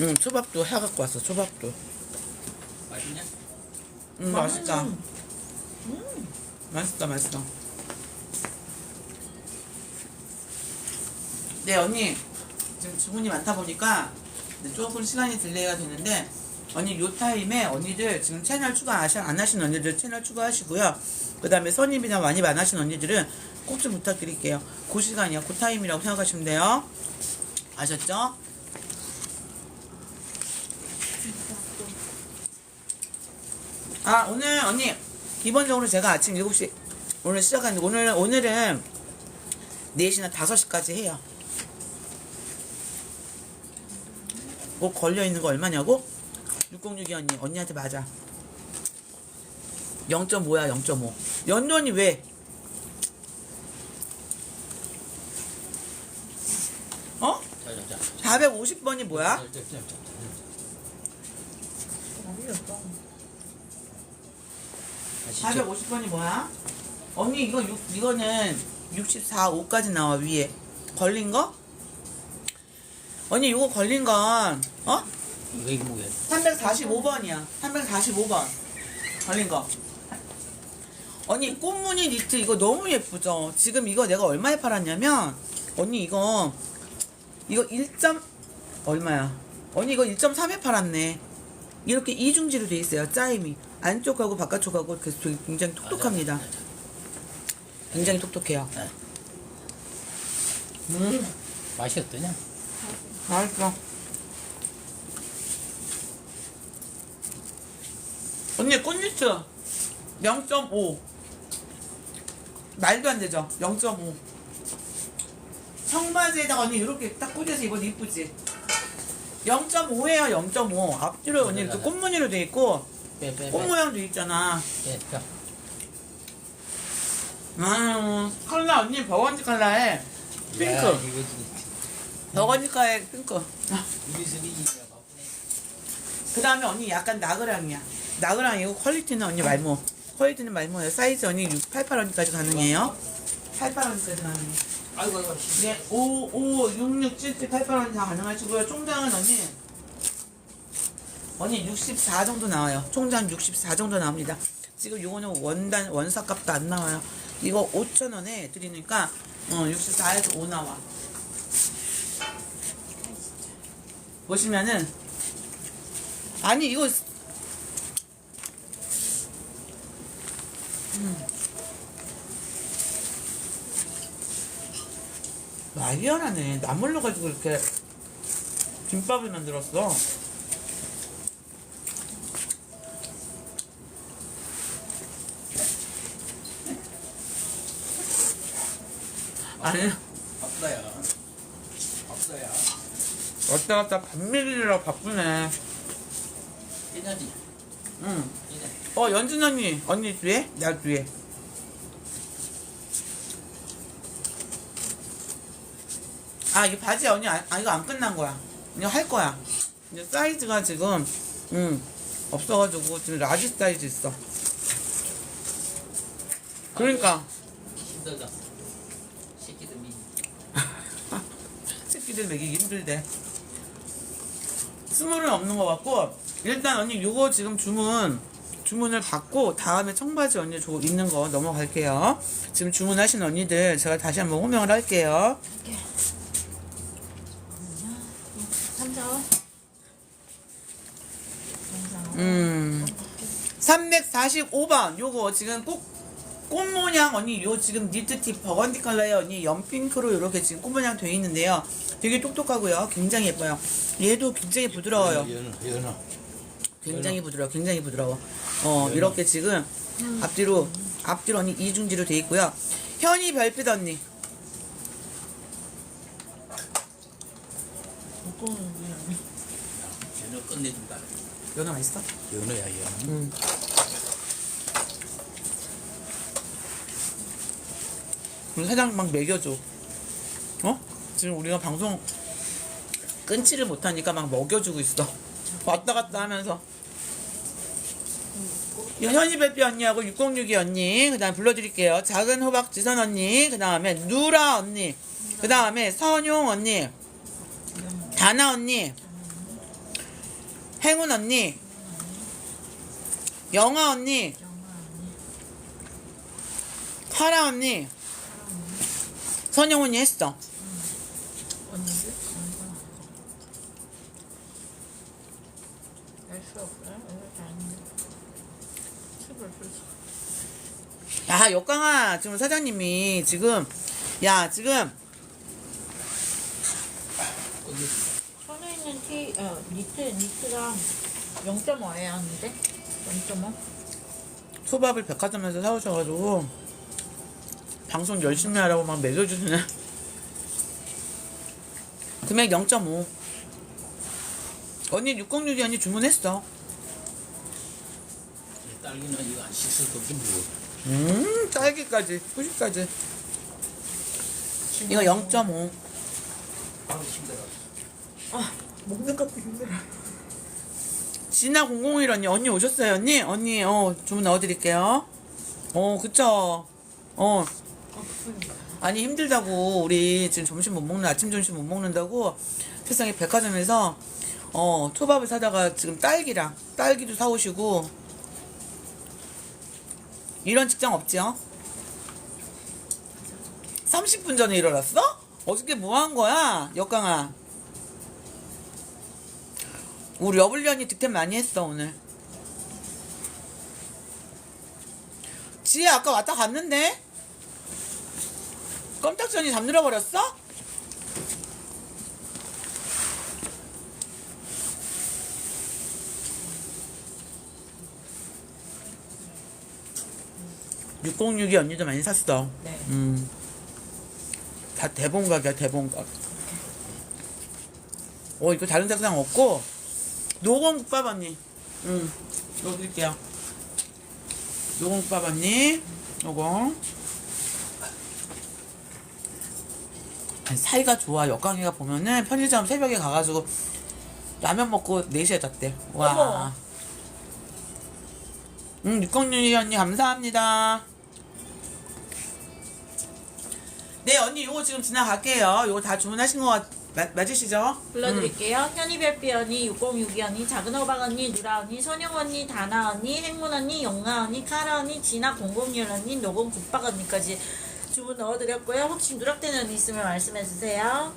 응, 초밥도 해갖고 왔어, 초밥도. 맛있냐? 응, 맛있다. 맛있다, 맛있다. 네, 언니. 지금 주문이 많다 보니까 조금 시간이 딜레이가 되는데, 언니 요 타임에 언니들 지금 채널 추가 안 하신 언니들 채널 추가하시고요. 그 다음에 선임이나 많이 안 하신 언니들은 꼭 좀 부탁드릴게요. 그 시간이요. 그 타임이라고 생각하시면 돼요. 아셨죠? 아 오늘 언니 기본적으로 제가 아침 7시 오늘 시작하는데 오늘 오늘은 4시나 5시까지 해요. 뭐 걸려 있는 거 얼마냐고? 606이 언니 언니한테 맞아. 0.5야 0.5. 연돈이 왜? 어? 자자자. 450번이 뭐야? 아, 450번이 뭐야? 언니 이거 육, 이거는 64, 5까지 나와 위에 걸린 거? 언니 이거 걸린 건 어? 이거 이거 뭐야? 345번이야 345번 걸린 거 언니 꽃무늬 니트 이거 너무 예쁘죠? 지금 이거 내가 얼마에 팔았냐면 언니 이거 이거 1. 얼마야? 언니 이거 1.3에 팔았네 이렇게 이중지로 돼 있어요 짜임이 안쪽하고 바깥쪽하고 되게 굉장히 톡톡합니다. 굉장히 톡톡해요. 네. 음 맛이 어떠냐? 맛있어. 언니 꽃니트 0.5 말도 안 되죠? 0.5 청바지에다가 언니 이렇게 딱 꽂아서 입어도 이쁘지? 0.5예요 0.5 앞뒤로 언니 이렇게 꽃무늬로 돼 있고 빼, 빼, 꽃 빼. 모양도 있잖아 빼, 펴. 음 컬러 언니 버건지 컬러에 야, 핑크 이거 진짜. 버건지 컬러에 핑크 우리 술이 바쁘네. 그 다음에 언니 약간 나그랑이야. 나그랑이고 퀄리티는 언니 말모. 퀄리티는 말모예요. 사이즈 언니 6, 88원까지 가능해요. 88원까지 가능해요. 아이고, 아이고. 네, 5, 5, 6, 6, 7, 7, 88원 다 가능하시고요. 총장은 언니, 언니 64 정도 나와요. 총장 64 정도 나옵니다. 지금 요거는 원단, 원사값도 안 나와요. 이거 5,000원에 드리니까, 어, 64에서 5 나와. 보시면은, 아니, 이거, 마이어라네. 나물로 가지고 이렇게 김밥을 만들었어. 아니, 바쁘다야. 바쁘다야. 왔다 갔다 밥 먹이느라 바쁘네. 괜찮지? 응. 괜찮. 어, 연준 언니. 언니 뒤에? 나 뒤에. 아, 이 바지 언니, 아, 아, 이거 안 끝난 거야. 이거 할 거야. 이제 사이즈가 지금, 음, 없어가지고, 지금 라지 사이즈 있어. 그러니까, 힘들다. 새끼들 미. 새끼들 먹이기 힘들대. 스물은 없는 것 같고, 일단 언니 요거 지금 주문, 주문을 받고, 다음에 청바지 언니 저 있는 거 넘어갈게요. 지금 주문하신 언니들 제가 다시 한번 호명을 할게요. 음, 345번. 요거 지금 꼭, 꽃 모양 언니 요 지금 니트티 버건디 컬러에 언니 연핑크로 이렇게 지금 꽃 모양 돼 있는데요. 되게 똑똑하고요. 굉장히 예뻐요. 얘도 굉장히 부드러워요. 연어, 연어. 굉장히 부드러워, 굉장히 부드러워. 어, 이렇게 지금 앞뒤로, 앞뒤로 언니 이중지로 돼 있고요. 현이 별빛 언니. 연어 끝내준다. 연어 맛있어? 연어야, 연어. 응. 우리 사장 막 먹여줘. 어? 지금 우리가 방송 끊지를 못하니까 막 먹여주고 있어. 왔다 갔다 하면서. 현이 별빛 언니하고 606이 언니, 그 다음 불러드릴게요. 작은 호박 지선 언니, 그 다음에 누라 언니, 그 다음에 선용 언니, 다나 언니, 행운 언니, 영아 언니, 카라 언니, 선영 언니 했어. 언니들? 알수 없어요? 이렇게 아닌데. 팁을 줬어. 야, 역강아, 지금 사장님이 지금, 야, 지금, 손에 있는 티, 어, 니트, 니트랑 0.5에 하는데? 0.5? 초밥을 백화점에서 사오셔가지고, 방송 열심히 하라고 막 매겨주시네. 금액 0.5. 언니 606이 언니 주문했어. 딸기는 이거 안 씻을 것도 무거워. 음, 딸기까지, 후식까지. 이거 0.5. 바로 힘들어. 아, 먹는 것도 힘들어. 진아 001 언니, 언니 오셨어요, 언니? 언니, 어, 주문 넣어드릴게요. 어, 그쵸. 어, 아니, 힘들다고, 우리 지금 점심 못 먹는, 아침, 점심 못 먹는다고, 세상에 백화점에서, 어, 초밥을 사다가 지금 딸기랑, 딸기도 사오시고, 이런 직장 없지요? 30분 전에 일어났어? 어저께 뭐 한 거야? 역강아. 우리 여블리언이 득템 많이 했어, 오늘. 지혜 아까 왔다 갔는데? 껌딱전이 잠들어 버렸어? (606이) 언니도 많이 샀어 네. 음. 다 대본각이야 대본각 어 이거 다른 색상 없고 노건국밥 언니 응 이거 드릴게요 노건국밥 언니 요거 아니, 사이가 좋아 역광이가 보면은 편의점 새벽에 가가지고 라면 먹고 4시에 잤대 와 어머. 응, 육광윤이 언니 감사합니다. 네, 언니 요거 지금 지나갈게요. 요거 다 주문하신 거 같, 맞, 맞으시죠? 불러드릴게요. 현이별비 언니, 602 언니, 작은 호박 언니, 누라 언니, 선영 언니, 다나 언니, 행문 언니, 영아 언니, 카라 언니, 진아 001 언니, 노건 국박 언니까지 주문 넣어드렸고요. 혹시 누락되는 있으면 말씀해주세요.